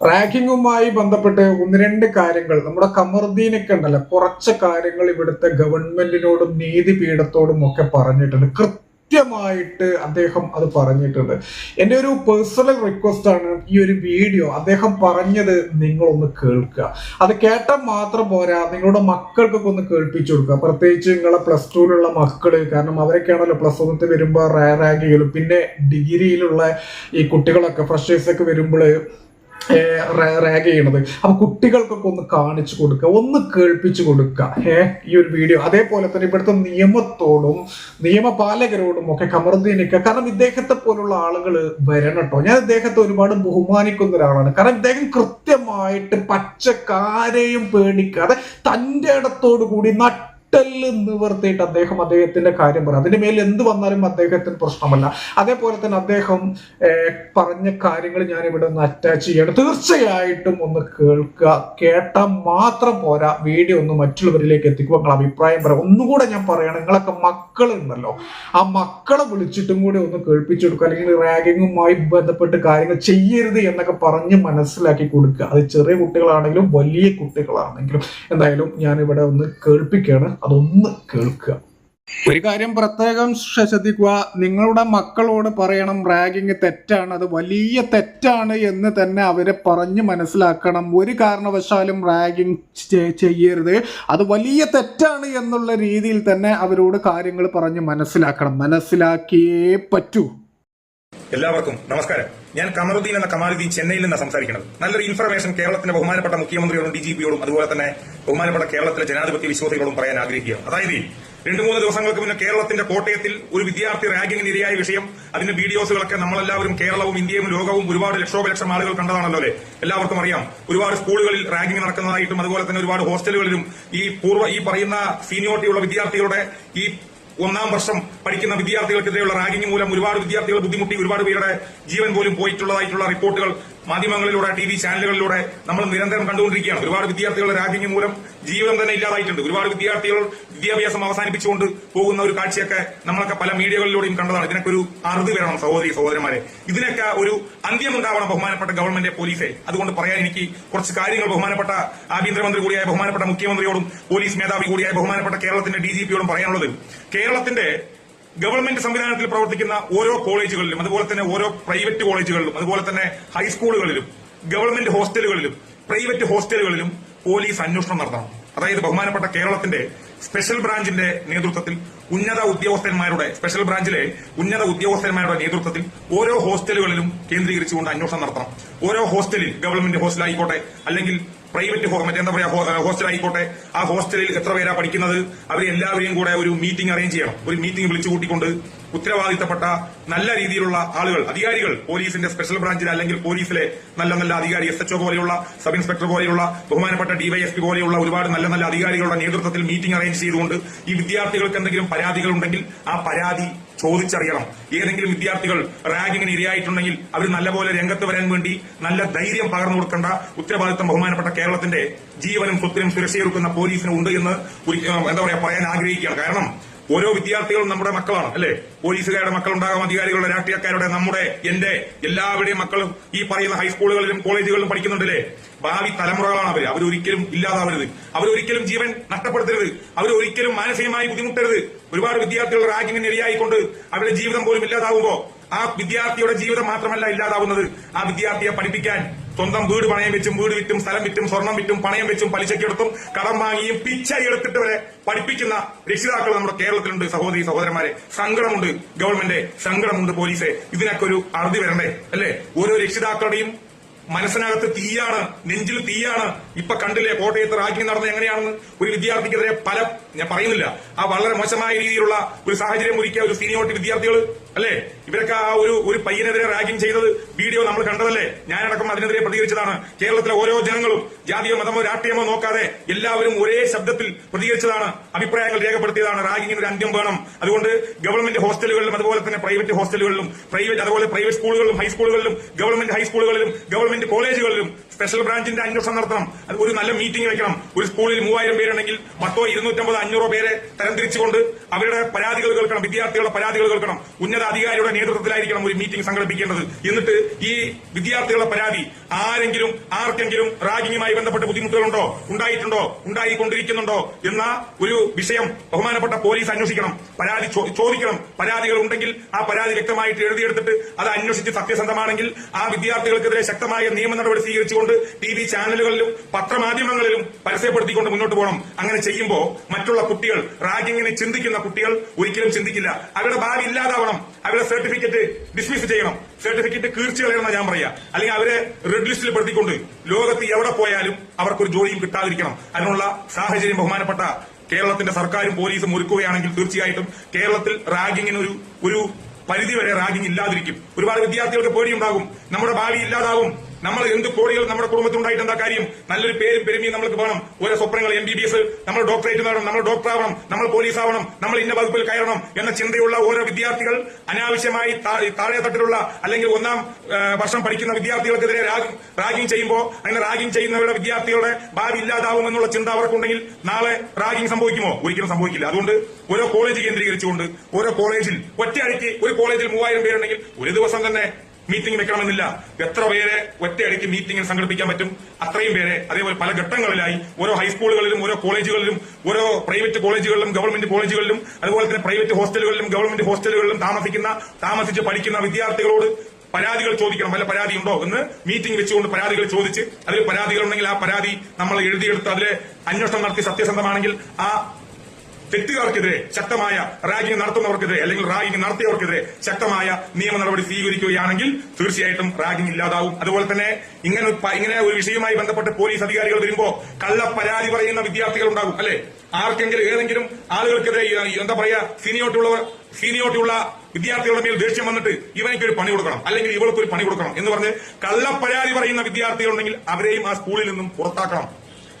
റാങ്കിങ്ങുമായി ബന്ധപ്പെട്ട് ഒന്ന് രണ്ട് കാര്യങ്ങൾ. നമ്മുടെ കമറുദ്ദീനൊക്കെ ഉണ്ടല്ലോ കുറച്ച് കാര്യങ്ങൾ ഇവിടുത്തെ ഗവൺമെന്റിനോടും നീതിപീഠത്തോടും ഒക്കെ പറഞ്ഞിട്ടുണ്ട്. കൃത്യമായിട്ട് അദ്ദേഹം അത് പറഞ്ഞിട്ടുണ്ട്. എന്റെ ഒരു പേഴ്സണൽ റിക്വസ്റ്റ് ആണ് ഈ ഒരു വീഡിയോ അദ്ദേഹം പറഞ്ഞത് നിങ്ങളൊന്ന് കേൾക്കുക. അത് കേട്ടാൽ മാത്രം പോരാ നിങ്ങളുടെ മക്കൾക്കൊക്കെ ഒന്ന് കേൾപ്പിച്ചു കൊടുക്കുക. പ്രത്യേകിച്ച് നിങ്ങളെ പ്ലസ് ടുവിലുള്ള മക്കൾ കാരണം അവരൊക്കെയാണല്ലോ പ്ലസ് വണ്ണത്തിൽ വരുമ്പോൾ റാങ്ക് ചെയ്യലും പിന്നെ ഡിഗ്രിയിലുള്ള ഈ കുട്ടികളൊക്കെ ഫ്രഷേഴ്സൊക്കെ വരുമ്പോൾ റാഗ് ചെയ്യണത്. അപ്പൊ കുട്ടികൾക്കൊക്കെ ഒന്ന് കാണിച്ചു കൊടുക്കുക ഒന്ന് കേൾപ്പിച്ചു കൊടുക്കുക ഏ ഈ ഒരു വീഡിയോ അതേപോലെ തന്നെ ഇവിടുത്തെ നിയമത്തോടും നിയമപാലകരോടും ഒക്കെ കമർദ്ദീനിക്കുക കാരണം ഇദ്ദേഹത്തെ പോലുള്ള ആളുകൾ വരണട്ടോ ഞാൻ ഇദ്ദേഹത്തെ ഒരുപാട് ബഹുമാനിക്കുന്ന ഒരാളാണ്. കാരണം ഇദ്ദേഹം കൃത്യമായിട്ട് പച്ചക്കാരെയും പേടിക്കാതെ തന്റെ ഇടത്തോടു കൂടി നട്ട നട്ടെല്ല് നിവർത്തിയിട്ട് അദ്ദേഹം അദ്ദേഹത്തിന്റെ കാര്യം പറയും അതിന്റെ മേൽ എന്ത് വന്നാലും അദ്ദേഹത്തിന് പ്രശ്നമല്ല. അതേപോലെ തന്നെ അദ്ദേഹം പറഞ്ഞ കാര്യങ്ങൾ ഞാൻ ഇവിടെ ഒന്ന് അറ്റാച്ച് ചെയ്യണം. തീർച്ചയായിട്ടും ഒന്ന് കേൾക്കുക. കേട്ടാൽ മാത്രം പോരാ. വീഡിയോ ഒന്ന് മറ്റുള്ളവരിലേക്ക് എത്തിക്കുക നിങ്ങൾ അഭിപ്രായം പറയാം ഒന്നുകൂടെ ഞാൻ പറയണം. നിങ്ങളൊക്കെ മക്കളുണ്ടല്ലോ ആ മക്കളെ വിളിച്ചിട്ടും കൂടി ഒന്ന് കേൾപ്പിച്ചു കൊടുക്കുക അല്ലെങ്കിൽ റാഗിങ്ങുമായി ബന്ധപ്പെട്ട് കാര്യങ്ങൾ ചെയ്യരുത് എന്നൊക്കെ പറഞ്ഞ് മനസ്സിലാക്കി കൊടുക്കുക. അത് ചെറിയ കുട്ടികളാണെങ്കിലും വലിയ കുട്ടികളാണെങ്കിലും. എന്തായാലും ഞാൻ ഇവിടെ ഒന്ന് കേൾപ്പിക്കുകയാണ്. അതൊന്ന് കേൾക്കുക. ഒരു കാര്യം പ്രത്യേകം ശ്രദ്ധിക്കുക. നിങ്ങളുടെ മക്കളോട് പറയണം റാഗിങ് തെറ്റാണ് അത് വലിയ തെറ്റാണ് എന്ന് തന്നെ അവരെ പറഞ്ഞ് മനസ്സിലാക്കണം. ഒരു കാരണവശാലും റാഗിങ് ചെയ്യരുത്. അത് വലിയ തെറ്റാണ് എന്നുള്ള രീതിയിൽ തന്നെ അവരോട് കാര്യങ്ങൾ പറഞ്ഞ് മനസ്സിലാക്കണം. മനസ്സിലാക്കിയേ പറ്റൂ. എല്ലാവർക്കും നമസ്കാരം. ഞാൻ കമറുദ്ദീൻ എന്ന കമാലുദ്ദീൻ ചെന്നൈയിൽ നിന്നാണ് സംസാരിക്കുന്നത്. നല്ലൊരു ഇൻഫർമേഷൻ കേരളത്തിന്റെ ബഹുമാനപ്പെട്ട മുഖ്യമന്ത്രിയോടും ഡി ജി പിയോടും അതുപോലെ തന്നെ ബഹുമാനപ്പെട്ട കേരളത്തിലെ ജനാധിപത്യ വിശ്വാസികളോടും പറയാൻ ആഗ്രഹിക്കുകയാണ്. അതായത് രണ്ടു മൂന്ന് ദിവസങ്ങൾക്ക് മുന്നേ കേരളത്തിന്റെ കോട്ടയത്തിൽ ഒരു വിദ്യാർത്ഥി റാഗിങ്ങിന് ഇരയായ വിഷയം അതിന്റെ വീഡിയോസുകളൊക്കെ നമ്മളെല്ലാവരും കേരളവും ഇന്ത്യയും ലോകവും ഒരുപാട് ലക്ഷോപലക്ഷം ആളുകൾ കണ്ടതാണല്ലോ അല്ലെ? എല്ലാവർക്കും അറിയാം. ഒരുപാട് സ്കൂളുകളിൽ റാഗിംഗ് നടക്കുന്നതായിട്ടും അതുപോലെ തന്നെ ഒരുപാട് ഹോസ്റ്റലുകളിലും ഈ പൂർവ ഈ പറയുന്ന സീനിയോറിറ്റിയുള്ള വിദ്യാർത്ഥികളുടെ ഈ ഒന്നാം വർഷം പഠിക്കുന്ന വിദ്യാർത്ഥികൾക്കെതിരെയുള്ള റാഗിംഗ് മൂലം ഒരുപാട് വിദ്യാർത്ഥികൾ ബുദ്ധിമുട്ടി ഒരുപാട് പേരുടെ ജീവൻ പോലും പോയിട്ടുള്ളതായിട്ടുള്ള റിപ്പോർട്ടുകൾ മാധ്യമങ്ങളിലൂടെ ടി വി ചാനലുകളിലൂടെ നമ്മൾ നിരന്തരം കണ്ടുകൊണ്ടിരിക്കുകയാണ്. ഒരുപാട് വിദ്യാർത്ഥികളുടെ റാഗിംഗ് മൂലം ജീവിതം തന്നെ ഇല്ലാതായിട്ടുണ്ട്. ഒരുപാട് വിദ്യാർത്ഥികൾ വിദ്യാഭ്യാസം അവസാനിപ്പിച്ചുകൊണ്ട് പോകുന്ന ഒരു കാഴ്ചയൊക്കെ നമ്മളൊക്കെ പല മീഡിയകളിലൂടെയും കണ്ടതാണ്. ഇതിനൊക്കെ ഒരു അറുതി വരണം സഹോദരി സഹോദരന്മാരെ. ഇതിനൊക്കെ ഒരു അന്ത്യമുണ്ടാവണം ബഹുമാനപ്പെട്ട ഗവൺമെന്റ് പോലീസെ അതുകൊണ്ട് പറയാൻ എനിക്ക് കുറച്ച് കാര്യങ്ങൾ. ബഹുമാനപ്പെട്ട ആഭ്യന്തരമന്ത്രി കൂടിയായ ബഹുമാനപ്പെട്ട മുഖ്യമന്ത്രിയോടും പോലീസ് മേധാവി കൂടിയായ ബഹുമാനപ്പെട്ട കേരളത്തിന്റെ ഡി ജി പിയോടും പറയാനുള്ളത് കേരളത്തിന്റെ ഗവൺമെന്റ് സംവിധാനത്തിൽ പ്രവർത്തിക്കുന്ന ഓരോ കോളേജുകളിലും അതുപോലെ തന്നെ ഓരോ പ്രൈവറ്റ് കോളേജുകളിലും അതുപോലെ തന്നെ ഹൈസ്കൂളുകളിലും ഗവൺമെന്റ് ഹോസ്റ്റലുകളിലും പ്രൈവറ്റ് ഹോസ്റ്റലുകളിലും പോലീസ് അന്വേഷണം നടത്തണം. അതായത് ബഹുമാനപ്പെട്ട കേരളത്തിന്റെ സ്പെഷ്യൽ ബ്രാഞ്ചിന്റെ നേതൃത്വത്തിൽ ഉന്നത ഉദ്യോഗസ്ഥന്മാരുടെ സ്പെഷ്യൽ ബ്രാഞ്ചിലെ ഉന്നത ഉദ്യോഗസ്ഥന്മാരുടെ നേതൃത്വത്തിൽ ഓരോ ഹോസ്റ്റലുകളിലും കേന്ദ്രീകരിച്ചുകൊണ്ട് അന്വേഷണം നടത്തണം. ഓരോ ഹോസ്റ്റലിൽ ഗവൺമെന്റ് ഹോസ്റ്റൽ ആയിക്കോട്ടെ അല്ലെങ്കിൽ പ്രൈവറ്റ് എന്താ പറയാ ഹോ- ഹോസ്റ്റൽ ആയിക്കോട്ടെ. ആ ഹോസ്റ്റലിൽ എത്ര പേരാ പഠിക്കുന്നത്? അവരെ എല്ലാവരെയും കൂടെ ഒരു മീറ്റിംഗ് അറേഞ്ച് ചെയ്യണം. ഒരു മീറ്റിംഗ് വിളിച്ചു കൂട്ടിക്കൊണ്ട് ഉത്തരവാദിത്തപ്പെട്ട നല്ല രീതിയിലുള്ള ആളുകൾ അധികാരികൾ പോലീസിന്റെ സ്പെഷ്യൽ ബ്രാഞ്ചിൽ അല്ലെങ്കിൽ പോലീസിലെ നല്ല നല്ല അധികാരി എസ് പോലെയുള്ള സബ് ഇൻസ്പെക്ടർ പോലെയുള്ള ബഹുമാനപ്പെട്ട ഡിവൈഎസ്പി പോലെയുള്ള ഒരുപാട് നല്ല നല്ല അധികാരികളുടെ നേതൃത്വത്തിൽ മീറ്റിംഗ് അറേഞ്ച് ചെയ്തുകൊണ്ട് ഈ വിദ്യാർത്ഥികൾക്ക് എന്തെങ്കിലും പരാതികൾ ഉണ്ടെങ്കിൽ ആ പരാതി ചോദിച്ചറിയണം. ഏതെങ്കിലും വിദ്യാർത്ഥികൾ റാഗിങ്ങിന് ഇരയായിട്ടുണ്ടെങ്കിൽ അവർ നല്ലപോലെ രംഗത്ത് വരാൻ വേണ്ടി നല്ല ധൈര്യം പകർന്നു കൊടുക്കേണ്ട ഉത്തരവാദിത്തം ബഹുമാനപ്പെട്ട കേരളത്തിന്റെ ജീവനും സ്വത്തിനും സുരക്ഷയൊരുക്കുന്ന പോലീസിന് ഉണ്ട് എന്ന് എന്താ പറയാ പറയാൻ ആഗ്രഹിക്കുകയാണ്. കാരണം ഓരോ വിദ്യാർത്ഥികളും നമ്മുടെ മക്കളാണ് അല്ലെ? പോലീസുകാരുടെ മക്കളുണ്ടാകാം അധികാരികളുടെ രാഷ്ട്രീയക്കാരുടെ നമ്മുടെ എന്റെ എല്ലാവരുടെയും മക്കളും ഈ പറയുന്ന ഹൈസ്കൂളുകളിലും കോളേജുകളിലും പഠിക്കുന്നുണ്ടല്ലേ? ഭാവി തലമുറകളാണ് അവർ അവരൊരിക്കലും ഇല്ലാതാവരുത്. അവരൊരിക്കലും ജീവൻ നഷ്ടപ്പെടുത്തരുത്. അവരൊരിക്കലും മാനസികമായി ബുദ്ധിമുട്ടരുത്. ഒരുപാട് വിദ്യാർത്ഥികൾ റാഗിങ്ങിന് ഇരയായിക്കൊണ്ട് അവരുടെ ജീവിതം പോലും ഇല്ലാതാവുമ്പോ ആ വിദ്യാർത്ഥിയുടെ ജീവിതം മാത്രമല്ല ഇല്ലാതാവുന്നത്. ആ വിദ്യാർത്ഥിയെ പഠിപ്പിക്കാൻ സ്വന്തം വീട് പണയം വെച്ചും വീട് വിറ്റും സ്ഥലം വിറ്റും സ്വർണം വിറ്റും പണയം വെച്ചും പലിശക്കെടുത്തും കടം വാങ്ങിയും പിച്ചായി എടുത്തിട്ട് വരെ പഠിപ്പിക്കുന്ന രക്ഷിതാക്കൾ നമ്മുടെ കേരളത്തിലുണ്ട്. സഹോദരി സഹോദരന്മാരെ സങ്കടമുണ്ട്. ഗവൺമെന്റ് സങ്കടമുണ്ട് പോലീസെ. ഇതിനൊക്കെ ഒരു അറുതി വരണ്ടേ? അല്ലെ? ഓരോ രക്ഷിതാക്കളുടെയും മനസ്സിനകത്ത് തീയാണ് നെഞ്ചിൽ തീയാണ്. ഇപ്പൊ കണ്ടില്ലേ കോട്ടയത്ത് റാഗിംഗ് നടന്നത് എങ്ങനെയാണെന്ന്? ഒരു വിദ്യാർത്ഥിക്കെതിരെ പല ഞാൻ പറയുന്നില്ല. ആ വളരെ മോശമായ രീതിയിലുള്ള ഒരു സാഹചര്യം ഒരുക്കിയ ഒരു സീനിയോറിറ്റി വിദ്യാർത്ഥികൾ അല്ലേ? ഇവരൊക്കെ ആ ഒരു ഒരു പയ്യനെതിരെ റാഗിംഗ് ചെയ്തത് വീഡിയോ നമ്മൾ കണ്ടതല്ലേ? ഞാനടക്കം അതിനെതിരെ പ്രതികരിച്ചതാണ്. കേരളത്തിലെ ഓരോ ജനങ്ങളും ജാതിയോ മതമോ രാഷ്ട്രീയമോ നോക്കാതെ എല്ലാവരും ഒരേ ശബ്ദത്തിൽ പ്രതികരിച്ചതാണ്. അഭിപ്രായങ്ങൾ രേഖപ്പെടുത്തിയതാണ്. റാഗിങ്ങിന് ഒരു അന്ത്യം വേണം. അതുകൊണ്ട് ഗവൺമെന്റ് ഹോസ്റ്റലുകളിലും അതുപോലെ തന്നെ പ്രൈവറ്റ് ഹോസ്റ്റലുകളിലും പ്രൈവറ്റ് അതുപോലെ പ്രൈവറ്റ് സ്കൂളുകളിലും ഹൈസ്കൂളുകളിലും ഗവൺമെന്റ് ഹൈസ്കൂളുകളിലും ഗവൺമെന്റ് കോളേജുകളിലും സ്പെഷ്യൽ ബ്രാഞ്ചിന്റെ അന്വേഷണം നടത്തണം. ഒരു നല്ല മീറ്റിംഗ് വെക്കണം. ഒരു സ്കൂളിൽ മൂവായിരം പേരുണ്ടെങ്കിൽ പത്തോ ഇരുന്നൂറ്റമ്പതോ അഞ്ഞൂറോ പേരെ തരംതിരിച്ചുകൊണ്ട് അവരുടെ പരാതികൾ കേൾക്കണം. വിദ്യാർത്ഥികളുടെ പരാതികൾ കേൾക്കണം. ഉന്നത അധികാരിയുടെ നേതൃത്വത്തിലായിരിക്കണം ഒരു മീറ്റിംഗ് സംഘടിപ്പിക്കേണ്ടത്. എന്നിട്ട് ഈ വിദ്യാർത്ഥികളുടെ പരാതി ആരെങ്കിലും ആർക്കെങ്കിലും റാഗിങ്ങുമായി ബന്ധപ്പെട്ട ബുദ്ധിമുട്ടുകളുണ്ടോ? ഉണ്ടായിട്ടുണ്ടോ? ഉണ്ടായിക്കൊണ്ടിരിക്കുന്നുണ്ടോ? എന്ന ഒരു വിഷയം ബഹുമാനപ്പെട്ട പോലീസ് അന്വേഷിക്കണം. പരാതി ചോദിക്കണം. പരാതികൾ ഉണ്ടെങ്കിൽ ആ പരാതി വ്യക്തമായിട്ട് എഴുതിയെടുത്തിട്ട് അത് അന്വേഷിച്ച് സത്യസന്ധമാണെങ്കിൽ ആ വിദ്യാർത്ഥികൾക്കെതിരെ ശക്തമായ നിയമ നടപടി സ്വീകരിച്ചുകൊണ്ട് ടി വി ചാനലുകളിലും പത്രമാധ്യമങ്ങളിലും പരസ്യപ്പെടുത്തിക്കൊണ്ട് മുന്നോട്ട് പോകണം. അങ്ങനെ ചെയ്യുമ്പോൾ മറ്റുള്ള കുട്ടികൾ റാഗിങ്ങിനെ ചിന്തിക്കുന്ന കുട്ടികൾ ഒരിക്കലും ചിന്തിക്കില്ല. അവരുടെ ഭാവി ഇല്ലാതാവണം. അവരുടെ സർട്ടിഫിക്കറ്റ് ഡിസ്മിസ് ചെയ്യണം. സർട്ടിഫിക്കറ്റ് കീർച്ച കളയണമെന്ന് ഞാൻ പറയാ. അല്ലെങ്കിൽ അവരെ റെഡ് ലിസ്റ്റിൽ പെടുത്തിക്കൊണ്ട് ലോകത്ത് എവിടെ പോയാലും അവർക്കൊരു ജോലിയും കിട്ടാതിരിക്കണം. അതിനുള്ള സാഹചര്യം ബഹുമാനപ്പെട്ട കേരളത്തിന്റെ സർക്കാരും പോലീസും ഒരുക്കുകയാണെങ്കിൽ തീർച്ചയായിട്ടും കേരളത്തിൽ റാഗിങ്ങിന് ഒരു ഒരു പരിധിവരെ റാഗിംഗ് ഇല്ലാതിരിക്കും. ഒരുപാട് വിദ്യാർത്ഥികൾക്ക് പേടിയുണ്ടാകും. നമ്മുടെ ഭാവി ഇല്ലാതാവും നമ്മൾ എന്ത് കോടികൾ നമ്മുടെ കുടുംബത്തിനുണ്ടായിട്ട് എന്താ കാര്യം? നല്ലൊരു പേരും പെരുമയും നമ്മൾക്ക് വേണം. ഓരോ സ്വപ്നങ്ങൾ എം ബി ബി എസ് നമ്മൾ ഡോക്ടറേറ്റ് നേടണം നമ്മൾ ഡോക്ടർ ആവണം. നമ്മൾ പോലീസ് ആവണം. നമ്മൾ ഇന്ന വകുപ്പിൽ കയറണം എന്ന ചിന്തയുള്ള ഓരോ വിദ്യാർത്ഥികൾ അനാവശ്യമായി താഴെ തട്ടിലുള്ള അല്ലെങ്കിൽ ഒന്നാം വർഷം പഠിക്കുന്ന വിദ്യാർത്ഥികൾക്കെതിരെ റാഗിംഗ് ചെയ്യുമ്പോൾ അങ്ങനെ റാഗിംഗ് ചെയ്യുന്നവരുടെ വിദ്യാർത്ഥികളുടെ ഭാവി ഇല്ലാതാവും എന്നുള്ള ചിന്ത അവർക്കുണ്ടെങ്കിൽ നാളെ റാഗിംഗ് സംഭവിക്കുമോ? ഒരിക്കലും സംഭവിക്കില്ല. അതുകൊണ്ട് ഓരോ കോളേജ് കേന്ദ്രീകരിച്ചുകൊണ്ട് ഓരോ കോളേജിൽ ഒറ്റയടിക്ക് ഒരു കോളേജിൽ മൂവായിരം പേരുണ്ടെങ്കിൽ ഒരു ദിവസം തന്നെ മീറ്റിംഗ് വെക്കണമെന്നില്ല. എത്ര പേരെ ഒറ്റയടിക്ക് മീറ്റിംഗിൽ സംഘടിപ്പിക്കാൻ പറ്റും? അത്രയും പേരെ. അതേപോലെ പല ഘട്ടങ്ങളിലായി ഓരോ ഹൈസ്കൂളുകളിലും ഓരോ കോളേജുകളിലും ഓരോ പ്രൈവറ്റ് കോളേജുകളിലും ഗവൺമെന്റ് കോളേജുകളിലും അതുപോലെ തന്നെ പ്രൈവറ്റ് ഹോസ്റ്റലുകളിലും ഗവൺമെന്റ് ഹോസ്റ്റലുകളിലും താമസിക്കുന്ന താമസിച്ച് പഠിക്കുന്ന വിദ്യാർത്ഥികളോട് പരാതികൾ ചോദിക്കണം. വല്ല പരാതി ഉണ്ടോ എന്ന് മീറ്റിംഗ് വെച്ചുകൊണ്ട് പരാതികൾ ചോദിച്ച് അതിൽ പരാതികൾ ഉണ്ടെങ്കിൽ ആ പരാതി നമ്മൾ എഴുതിയെടുത്ത് അതിലെ അന്വേഷണം നടത്തി സത്യസന്ധമാണെങ്കിൽ ആ തെറ്റുകാർക്കെതിരെ ശക്തമായ റാഗിംഗ് നടത്തുന്നവർക്കെതിരെ അല്ലെങ്കിൽ റാഗിംഗ് നടത്തിയവർക്കെതിരെ ശക്തമായ നിയമ നടപടി സ്വീകരിക്കുകയാണെങ്കിൽ തീർച്ചയായിട്ടും റാഗിംഗ് ഇല്ലാതാവും. അതുപോലെ തന്നെ ഇങ്ങനെ ഇങ്ങനെ ഒരു വിഷയവുമായി ബന്ധപ്പെട്ട് പോലീസ് അധികാരികൾ വരുമ്പോൾ കള്ള പരാതി പറയുന്ന വിദ്യാർത്ഥികൾ ഉണ്ടാകും അല്ലെ? ആർക്കെങ്കിലും ഏതെങ്കിലും ആളുകൾക്കെതിരെ എന്താ പറയാ സീനിയോട്ടുള്ളവർ സീനിയോട്ടുള്ള വിദ്യാർത്ഥികളുടെ മേൽ ദേഷ്യം വന്നിട്ട് ഇവനക്ക് ഒരു പണി കൊടുക്കണം അല്ലെങ്കിൽ ഇവൾക്ക് ഒരു പണി കൊടുക്കണം എന്ന് പറഞ്ഞ് കള്ളപ്പരാതി പറയുന്ന വിദ്യാർത്ഥികളുണ്ടെങ്കിൽ അവരെയും ആ സ്കൂളിൽ നിന്നും പുറത്താക്കണം.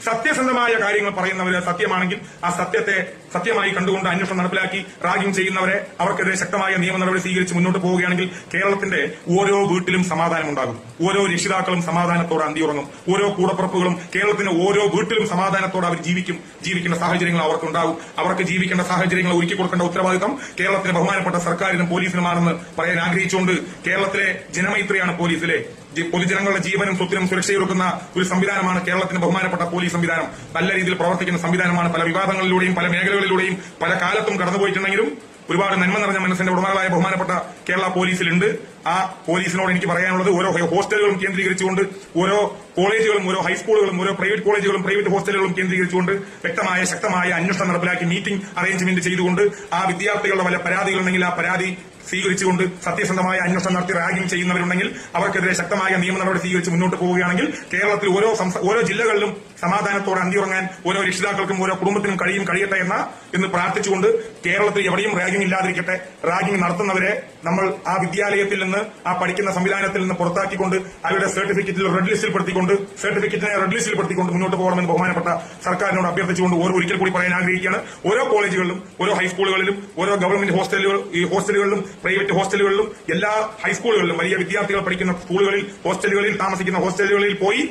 സത്യസന്ധമായ കാര്യങ്ങൾ പറയുന്നവര് സത്യമാണെങ്കിൽ ആ സത്യത്തെ സത്യമായി കണ്ടുകൊണ്ട് അന്വേഷണം നടപ്പിലാക്കി റാഗിംഗ് ചെയ്യുന്നവരെ അവർക്കെതിരെ ശക്തമായ നിയമ നടപടി സ്വീകരിച്ച് മുന്നോട്ട് പോവുകയാണെങ്കിൽ കേരളത്തിന്റെ ഓരോ വീട്ടിലും സമാധാനം ഉണ്ടാകും ഓരോ രക്ഷിതാക്കളും സമാധാനത്തോടെ അന്തിയുറങ്ങും. ഓരോ കൂടപ്പുറപ്പുകളും കേരളത്തിന്റെ ഓരോ വീട്ടിലും സമാധാനത്തോടെ അവർ ജീവിക്കും. ജീവിക്കേണ്ട സാഹചര്യങ്ങൾ അവർക്കുണ്ടാകും അവർക്ക് ജീവിക്കേണ്ട സാഹചര്യങ്ങൾ ഒരുക്കി കൊടുക്കേണ്ട ഉത്തരവാദിത്തം കേരളത്തിലെ ബഹുമാനപ്പെട്ട സർക്കാരിനും പോലീസിനുമാണെന്ന് പറയാൻ ആഗ്രഹിച്ചുകൊണ്ട് കേരളത്തിലെ ജനമൈത്രിയാണ് പോലീസിലെ പൊതുജനങ്ങളുടെ ജീവനും സ്വത്തിനും സുരക്ഷയൊരുക്കുന്ന ഒരു സംവിധാനമാണ് കേരളത്തിന്റെ ബഹുമാനപ്പെട്ട പോലീസ് സംവിധാനം. നല്ല രീതിയിൽ പ്രവർത്തിക്കുന്ന സംവിധാനമാണ് പല വിവാദങ്ങളിലൂടെയും പല മേഖലകളിലൂടെയും പല കാലത്തും കടന്നുപോയിട്ടുണ്ടെങ്കിലും ഒരുപാട് നന്മ നിറഞ്ഞ മനസ്സിന്റെ ഉടമകളായ ബഹുമാനപ്പെട്ട കേരള പോലീസിലുണ്ട്. ആ പോലീസിനോട് എനിക്ക് പറയാനുള്ളത് ഓരോ ഹോസ്റ്റലുകളും കേന്ദ്രീകരിച്ചുകൊണ്ട് ഓരോ കോളേജുകളും ഓരോ ഹൈസ്കൂളുകളും ഓരോ പ്രൈവറ്റ് കോളേജുകളും പ്രൈവറ്റ് ഹോസ്റ്റലുകളും കേന്ദ്രീകരിച്ചുകൊണ്ട് വ്യക്തമായ ശക്തമായ അന്വേഷണം നടപ്പിലാക്കി മീറ്റിംഗ് അറേഞ്ച്മെന്റ് ചെയ്തുകൊണ്ട് ആ വിദ്യാർത്ഥികളുടെ വല്ല പരാതികളുണ്ടെങ്കിൽ ആ പരാതി സ്വീകരിച്ചുകൊണ്ട് സത്യസന്ധമായ അന്വേഷണം നടത്തി റാഗിംഗ് ചെയ്യുന്നവരുണ്ടെങ്കിൽ അവർക്കെതിരെ ശക്തമായ നിയമ നടപടി സ്വീകരിച്ച് മുന്നോട്ട് പോവുകയാണെങ്കിൽ കേരളത്തിൽ ഓരോ ഓരോ ജില്ലകളിലും സമാധാനത്തോടെ അന്തിയുറങ്ങാൻ ഓരോ രക്ഷിതാക്കൾക്കും ഓരോ കുടുംബത്തിനും കഴിയും കഴിയട്ടെ എന്ന എന്ന് പ്രാർത്ഥിച്ചുകൊണ്ട് കേരളത്തിൽ എവിടെയും റാഗിംഗ് ഇല്ലാതിരിക്കട്ടെ. റാഗിംഗ് നടത്തുന്നവരെ നമ്മൾ ആ വിദ്യാലയത്തിൽ നിന്ന് ആ പഠിക്കുന്ന സംവിധാനത്തിൽ നിന്ന് പുറത്താക്കിക്കൊണ്ട് അവരുടെ സർട്ടിഫിക്കറ്റിൽ റെഡ് ലിസ്റ്റിൽ പെടുത്തിക്കൊണ്ട് സർട്ടിഫിക്കറ്റിനെ റെഡ് ലിസ്റ്റിൽ പെടുത്തിക്കൊണ്ട് മുന്നോട്ട് പോകണമെന്ന് ബഹുമാനപ്പെട്ട സർക്കാരിനോട് അഭ്യർത്ഥിച്ചുകൊണ്ട് ഓരോ ഒരിക്കൽ കൂടി പറയാൻ ആഗ്രഹിക്കുകയാണ്. ഓരോ കോളേജുകളിലും ഓരോ ഹൈസ്കൂളുകളിലും ഓരോ ഗവൺമെന്റ് ഹോസ്റ്റലുകൾ ഹോസ്റ്റലുകളിലും പ്രൈവറ്റ് ഹോസ്റ്റലുകളിലും എല്ലാ ഹൈസ്കൂളുകളിലും വലിയ വിദ്യാർത്ഥികൾ പഠിക്കുന്ന സ്കൂളുകളിൽ ഹോസ്റ്റലുകളിൽ താമസിക്കുന്ന ഹോസ്റ്റലുകളിൽ പോയി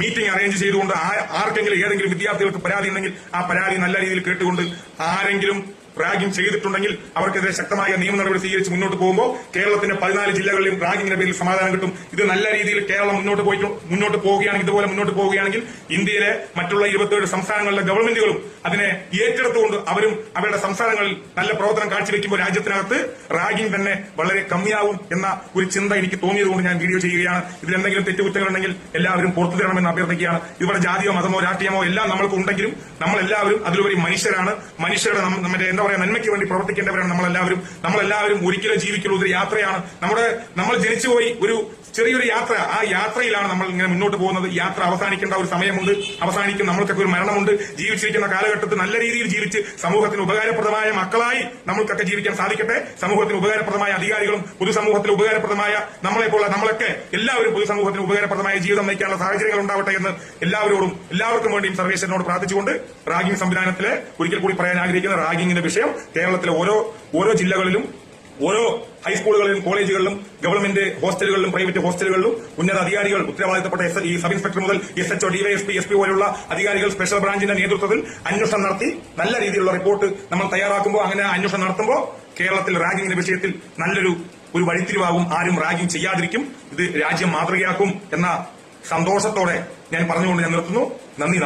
മീറ്റിംഗ് അറേഞ്ച് ചെയ്തുകൊണ്ട് ആർക്കെങ്കിലും ഏതെങ്കിലും വിദ്യാർത്ഥികൾക്ക് പരാതി ഉണ്ടെങ്കിൽ ആ പരാതി നല്ല രീതിയിൽ കേട്ടുകൊണ്ട് ആരെങ്കിലും റാഗിംഗ് ചെയ്തിട്ടുണ്ടെങ്കിൽ അവർക്കെതിരെ ശക്തമായ നിയമ നടപടി സ്വീകരിച്ച് മുന്നോട്ട് പോകുമ്പോൾ കേരളത്തിന്റെ പതിനാല് ജില്ലകളിലും റാഗിംഗിന്റെ പേരിൽ സമാധാനം കിട്ടും. ഇത് നല്ല രീതിയിൽ കേരളം മുന്നോട്ട് പോയിട്ട് മുന്നോട്ട് പോവുകയാണെങ്കിൽ ഇതുപോലെ മുന്നോട്ട് പോവുകയാണെങ്കിൽ ഇന്ത്യയിലെ മറ്റുള്ള ഇരുപത്തിയേഴ് സംസ്ഥാനങ്ങളിലെ ഗവൺമെന്റുകളും അതിനെ ഏറ്റെടുത്തുകൊണ്ട് അവരും അവരുടെ സംസ്ഥാനങ്ങളിൽ നല്ല പ്രവർത്തനം കാഴ്ചവെക്കുമ്പോൾ രാജ്യത്തിനകത്ത് റാഗിംഗ് തന്നെ വളരെ കമ്മിയാവും എന്ന ഒരു ചിന്ത എനിക്ക് തോന്നിയതുകൊണ്ട് ഞാൻ വീഡിയോ ചെയ്യുകയാണ്. ഇതിലെന്തെങ്കിലും തെറ്റുകുറ്റങ്ങളുണ്ടെങ്കിൽ എല്ലാവരും പുറത്തു തരണമെന്ന് അഭ്യർത്ഥിക്കുകയാണ്. ഇവിടെ ജാതിയോ മതമോ രാഷ്ട്രീയമോ എല്ലാം നമ്മൾക്ക് ഉണ്ടെങ്കിലും നമ്മളെല്ലാവരും അതിലുപരി മനുഷ്യരാണ്. മനുഷ്യരുടെ നമ്മ- നമ്മുടെ എന്താ പറയാ നന്മയ്ക്ക് വേണ്ടി പ്രവർത്തിക്കേണ്ടവരാണ് നമ്മളെല്ലാവരും. നമ്മളെല്ലാവരും ഒരിക്കലും ജീവിക്കുള്ളൂ. ഒരു യാത്രയാണ്. നമ്മുടെ നമ്മൾ ജനിച്ചുപോയി ഒരു ചെറിയൊരു യാത്ര. ആ യാത്രയിലാണ് നമ്മൾ ഇങ്ങനെ മുന്നോട്ട് പോകുന്നത്. യാത്ര അവസാനിക്കേണ്ട ഒരു സമയമുണ്ട്. അവസാനിക്കും. നമ്മൾക്കൊക്കെ ഒരു മരണമുണ്ട്. ജീവിച്ചിരിക്കുന്ന കാലഘട്ടത്തിൽ നല്ല രീതിയിൽ ജീവിച്ച് സമൂഹത്തിന് ഉപകാരപ്രദമായ മക്കളായി നമ്മൾക്കൊക്കെ ജീവിക്കാൻ സാധിക്കട്ടെ. സമൂഹത്തിന് ഉപകാരപ്രദമായ അധികാരികളും പൊതുസമൂഹത്തിന് ഉപകാരപ്രദമായ നമ്മളെപ്പോലുള്ള നമ്മളൊക്കെ എല്ലാവരും പൊതുസമൂഹത്തിന് ഉപകാരപ്രദമായ ജീവിതം നയിക്കാനുള്ള സാഹചര്യങ്ങൾ ഉണ്ടാവട്ടെ എന്ന് എല്ലാവരോടും എല്ലാവർക്കും വേണ്ടിയും സർവേശ്വരനോട് പ്രാർത്ഥിച്ചുകൊണ്ട് റാഗിംഗ് സംവിധാനത്തിലെ ഒരിക്കൽ കൂടി പറയാൻ ആഗ്രഹിക്കുന്ന റാഗിങ്ങിന്റെ വിഷയം കേരളത്തിലെ ഓരോ ഓരോ ജില്ലകളിലും ഓരോ ഹൈസ്കൂളുകളിലും കോളേജുകളിലും ഗവൺമെന്റ് ഹോസ്റ്റലുകളിലും പ്രൈവറ്റ് ഹോസ്റ്റലുകളിലും ഉന്നത അധികാരികൾ ഉത്തരവാദിത്തപ്പെട്ട ഈ സബ് ഇൻസ്പെക്ടർ മുതൽ S H O DYSP S P പോലുള്ള അധികാരികൾ സ്പെഷ്യൽ ബ്രാഞ്ചിന്റെ നേതൃത്വത്തിൽ അന്വേഷണം നടത്തി നല്ല രീതിയിലുള്ള റിപ്പോർട്ട് നമ്മൾ തയ്യാറാക്കുമ്പോൾ അങ്ങനെ അന്വേഷണം നടത്തുമ്പോൾ കേരളത്തിൽ റാഗിങ്ങിന്റെ വിഷയത്തിൽ നല്ലൊരു ഒരു വഴിത്തിരിവാകും. ആരും റാഗിംഗ് ചെയ്യാതിരിക്കും. ഇത് രാജ്യം മാതൃകയാക്കും എന്ന സന്തോഷത്തോടെ ഞാൻ പറഞ്ഞുകൊണ്ട് ഞാൻ നിർത്തുന്നു. നന്ദി